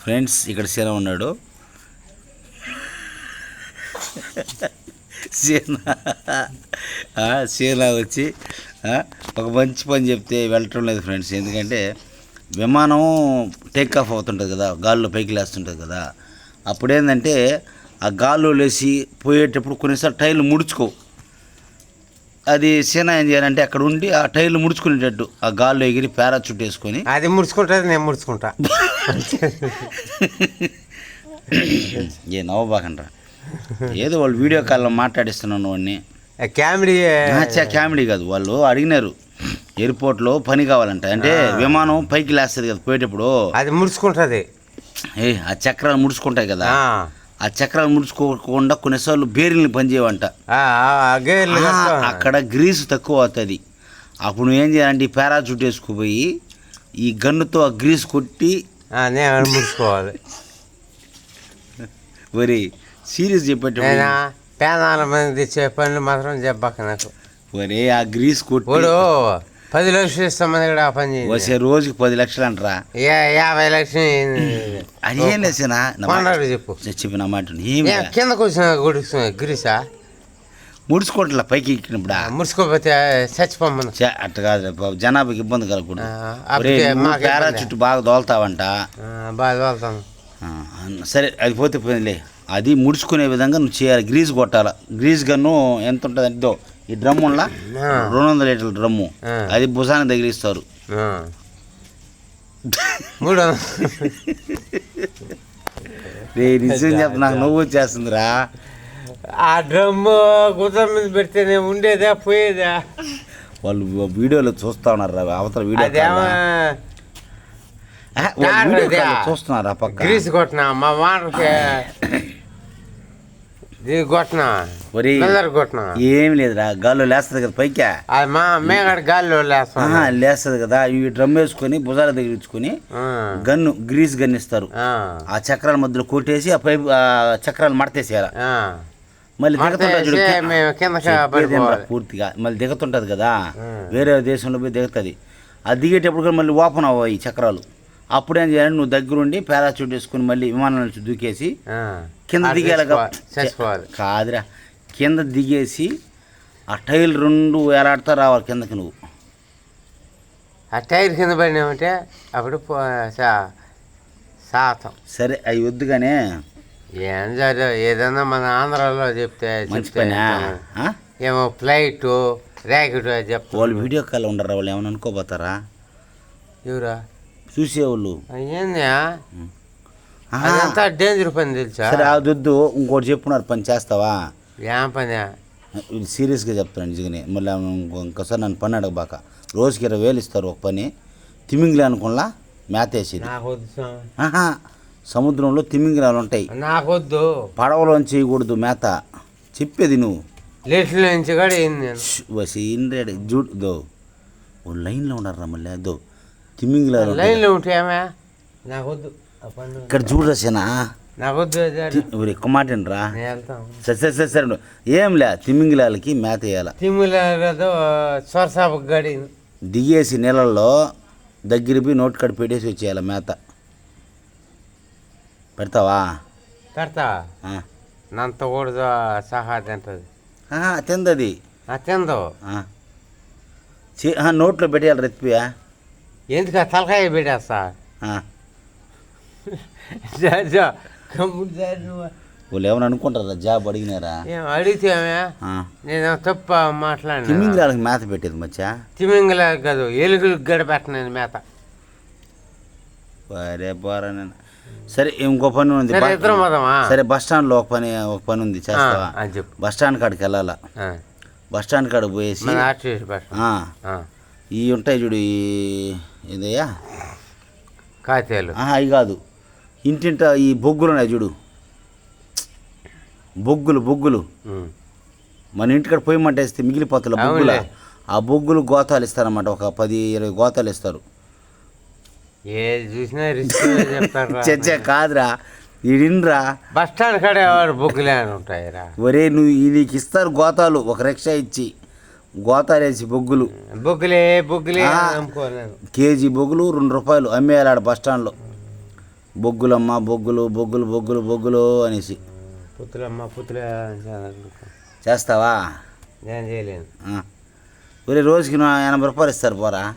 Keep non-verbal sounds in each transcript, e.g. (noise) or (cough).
Friends ఇక్కడ సీన ఉన్నాడు. సీన. ఆ, సీన వచ్చి ఒక మంచి పని చెప్తే వెళ్ళటం లేదు ఫ్రెండ్స్. ఎందుకంటే విమానం టేక్ ఆఫ్ అవుతుంటుంది కదా గాల్లో పైకి లేస్తుంటుంది కదా. అప్పుడు ఏంటంటే ఆ గాల్లో లేచి పోయేటప్పుడు కొన్నిసార్లు టైర్లు ముడుచుకో అది సీన ఏం చేయాలంటే అక్కడ ఉండి ఆ టైర్లు ముడుచుకునేటట్టు ఆ గాల్లో ఎగిరి పారాచూట్ వేసుకొని అది ముడుచుకుంటుంది నేను ముడుచుకుంటా. ఏ నవ్వబాకండ్రా. ఏదో వాళ్ళు వీడియో కాల్లో మాట్లాడిస్తున్నాను వాడిని. కామెడీ కామెడీ కాదు వాళ్ళు అడిగినారు. ఎయిర్పోర్ట్లో పని కావాలంట. అంటే విమానం పైకి లేస్తుంది కదా పోయేటప్పుడు. అది ముడుచుకుంటుంది. ఏ ఆ చక్రాలు ముడుచుకుంటాయి కదా. ఆ, చక్రాలు ముడుచుకోకుండా కొన్నిసార్లు బేరీలు పనిచేయవంట. అక్కడ గ్రీస్ తక్కువ అవుతుంది. అప్పుడు నువ్వేం చేయాలంటే ఈ పారాచూట్ వేసుకుపోయి ఈ గన్నుతో ఆ గ్రీస్ కొట్టి ముడుచుకోవాలి. (laughs) మరి సీరియస్ నేనా? పేదాల మంది తెచ్చే పనులు మాత్రం చెప్పాక నాకు. ఒరే ఆ గ్రీస్ కొట్టి పది లక్షలు ఇస్తామని కూడా ఆ పని చేయండి వచ్చే రోజుకి పది లక్షలు అంటరా? యా- యాభై లక్షలు అదేం లేసేనా కొన్నాడు చెప్పు. చెప్పిన మాట విను. ఏం ఏ, లే. కిందకు వచ్చిన గుడిస్తున్నా గిరిసా ముడుచుకోవట్లే పైకి ఎక్కినప్పుడా? ముడుచుకోపోతే చచ్చిపోమ్మను. చే, అట్ట కాదు పాపం జనాభాకి ఇబ్బంది కలగకూడదు. ఆ, నువ్వు మాకు పేరా ఇబ్బంది. చుట్టూ బాగా దోల్తావంట. ఆ, బాగా వెళ్తాను ఆ, అన్న- సరే అది పోతే పోయిందిలే అది ముడుచుకునే విధంగా నువ్వు చేయాలి. గ్రీజ్ కొట్టాలి. గ్రీజ్ గన్ను ఎంత ఉంటుంది అంటే ఈ డ్రమ్ములా. రెండు వందల లీటర్ల డ్రమ్ము. అది భుజానికి తగిలిస్తారు. మూడు నిజం చెప్ప నాకు నువ్వు వచ్చేస్తుందిరా. ఆ డ్రమ్ము గుర్రం మీద పెడితేనే ఉండేదా పోయేదా? వాళ్ళు వీడియోలో చూస్తా ఉన్నారు రా అవతల వీడియో చూస్తున్నారు పక్క? గ్రీస్ కొట్టినా మా వానకి కొట్టినా కొట్టినా ఏం లేదురా గాల్లో లేస్తుంది కదా పైకి. అది మా మేగడ గాలిలో లేస్తాం. లేస్తుంది కదా. ఇవి డ్రమ్ వేసుకొని భుజాల దగ్గర ఇచ్చుకొని గన్ను గ్రీస్ గన్ ఇస్తారు. ఆ. చక్రాల మధ్యలో కొట్టేసి ఆ పైపు ఆ చక్రాలు మడతేసేయాల. మళ్ళీ దిగుతుంటుంది పూర్తిగా. మళ్ళీ దిగుతుంటుంది కదా. వేరే దేశంలో పోయి దిగుతుంది. అది దిగేటప్పుడు కూడా మళ్ళీ ఓపెన్ అవ్వవు ఈ చక్రాలు. అప్పుడు ఏం చేయాలి? నువ్వు దగ్గరుండి పారాచూట్ వేసుకుని మళ్ళీ విమానం నుంచి దూకేసి. కింద దిగేలాగా కాదురా. కింద దిగేసి ఆ టైల్ రెండు వేలాడుతా రావాలి కిందకి నువ్వు. ఆ టైర్ కింద పడినామంటే అప్పుడు సాతం. సరే అవి వద్దుగానే ఏం జరగదు. ఏదన్నా మన ఆంధ్రాలో చెప్తే ఏమో ఫ్లైట్ ర్యాకెట్ చెప్తా వాళ్ళు వీడియో కాల్ ఉండరా వాళ్ళు ఏమైనా అనుకోపోతారా? ఎవరా? చూసేవాళ్ళు. అదంతా డేంజర్ పని తెలుసా? సరే అది వద్దు ఇంకోటి చెప్పున్నారు పని చేస్తావా? ఏం పని? ఇది సీరియస్గా చెప్తాను నిజంగానే. మళ్ళీ ఇంకో- ఇంకోసారి నన్ను పని అడగబాక. రోజుకి ఇరవై వేలు ఇస్తారు ఒక పని. తిమింగిలి వద్దు స్వామి. ఆహా సముద్రంలో తిమింగిలాలు ఉంటాయి. నాకు వద్దు పడవలోంచి చేయకూడదు మేత చెప్పేది నువ్వు. లిస్టులో నుంచి కూడా ఏంది నేను? ష్, వసి ఇండ్రేడు జూడ్ దో. ఓ లైన్లో ఉన్నారా మళ్ళీ దో. ఉంటాయి. లైన్లో పని ఇక్కడ వద్దు అది అది. ఎక్కువ మాట రా సరే సరే సరే సరే ఏం లే తిమింగిలాలకి మేత వేయాల సొరసాపు గడి దిగేసి నీళ్ళల్లో దగ్గర పోయి నోట్ కడి పెట్టేసి వచ్చేయాల మేత పెడతావా పెడతా. నంత కూడా సహా తింటది తిందది ఆ తిందో నోట్లో పెట్టేయాలి రెత్తిపోయా ఎందుకు ఆ తలకాయ పెట్టేస్తా. (laughs) వాళ్ళు ఏమైనా అనుకుంటారా? జాబ్ అడిగినారా? ఆ. నేను తప్ప మాట్లాడినా? తిమింగిలాలకి మేత పెట్టేది మచ్చా? తిమింగల కాదు ఎలుగులకు గడ పెట్టను మేత. సరే పోరా నేను. సరే ఇంకో పని ఉంది. సరే బస్- స్టాండ్లో ఒక పని ఒక పని ఉంది చేస్తావా? అని చెప్పు. బస్ స్టాండ్ కాడికి వెళ్ళాలా? ఆ, బస్ స్టాండ్ కాడికి పోయేసి ఈ ఉంటాయి చూడు ఇదయ్యా? కాతేలు అవి కాదు. ఇంటింట ఈ బొగ్గులు ఉన్నాయి చూడు. బొగ్గులు బొగ్గులు. మన ఇంటికాడ పొయ్యి మంట వేస్తే మిగిలిపోతుంది బొగ్గుల. ఆ బొగ్గులు గోతాలు ఇస్తారన్నమాట ఒక పది ఇరవై గోతాలు ఇస్తారు. ఏది చూసినా రిస్క్ (laughs) చెప్తారు చచ్చ కాదురా. ఈడిన్రా. బస్ స్టాండ్ కాడే బుక్కులే అని ఉంటాయిరా? ఒరే నువ్వు ఈ నీకు ఇస్తారు గోతాలు ఒక రిక్షా ఇచ్చి. గోతాలేసి బొగ్గులు. బొగ్గులే బొగ్గులే కేజీ బొగ్గులు రెండు రూపాయలు అమ్మేయాలి బస్ స్టాండ్లో. బొగ్గులమ్మ బొగ్గులు బొగ్గులు బొగ్గులు బొగ్గులు అనేసి. పుత్రులమ్మ పుత్రుల చేస్తావా? నేను చేయలేను. ఒరే రోజుకి ఎనభై రూపాయలు ఇస్తారు పోరా.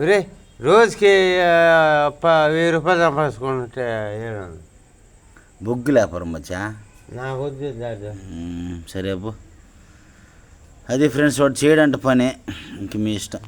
ఒరే రోజుకి వెయ్యి రూపాయలు సంపాదించుకుంటే బొగ్గు లేపరం మచ్చా? నాకు సరే అబ్బు. అది ఫ్రెండ్స్ వాడు చేయడంట పని. ఇంక మీ ఇష్టం.